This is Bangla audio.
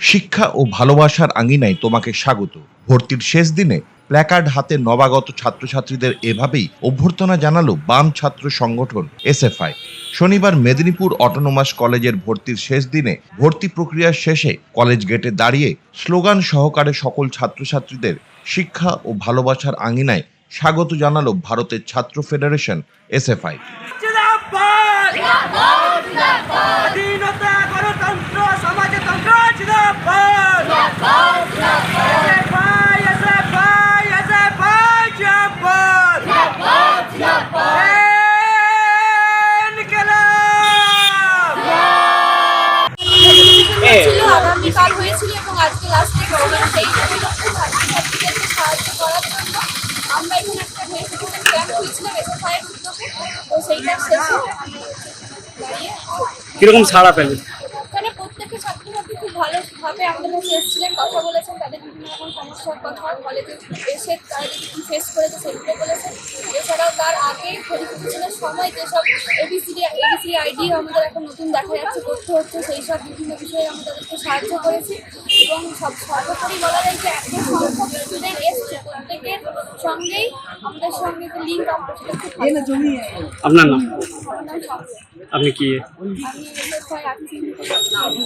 শিক্ষা ও ভালোবাসার আঙিনায় তোমাকে স্বাগত। ভর্তির শেষ দিনে প্ল্যাকার্ড হাতে নবাগত ছাত্রছাত্রীদের এভাবেই অভ্যর্থনা জানালো বাম ছাত্র সংগঠন এসএফআই। শনিবার মেদিনীপুর অটোনোমাস কলেজের ভর্তির শেষ দিনে ভর্তি প্রক্রিয়ার শেষে কলেজ গেটে দাঁড়িয়ে স্লোগান সহকারে সকল ছাত্রছাত্রীদের শিক্ষা ও ভালোবাসার আঙিনায় স্বাগত জানালো ভারতের ছাত্র ফেডারেশন এসএফআই। ছিল আগামীকাল হয়েছিল এবং আজকে লাস্টে ছাত্রছাত্রীদেরকে সাহায্য করার জন্য আমরা এখানে একটা ভেরিফিকেশন ক্যাম্প হয়েছিলাম এসএফআইয়ের উদ্যোগে। তো সেইটা শেষে কীরকম সাড়া পেলেন? এখানে প্রত্যেকটা ছাত্রছাত্রী খুব ভালোভাবে আমাদের কাছে এসেছিলেন কথা বলেছেন তাদের বিভিন্ন রকম সমস্যার কথা কলেজে এসে তারা যদি ফেস করেছে সেগুলো বলেছেন। এছাড়াও তার আগে ভেরিফিকেশনের সময় যেসব এবিসিডি এবিসি আইডি আমাদের এখন নতুন দেখা যাচ্ছে করতে হচ্ছে সেই সব বিভিন্ন বিষয়ে আমরা তাদেরকে সাহায্য করেছি। এবং সব সর্বোপরি বলা যায় যে এত সংখ্যক স্টুডেন্ট এসছে প্রত্যেকের সঙ্গেই আমাদের সঙ্গে যে লিঙ্ক আমরা সেটা খুব ভালো। আপনার নাম? আমার নাম শান্তি। আপনি কি? আমি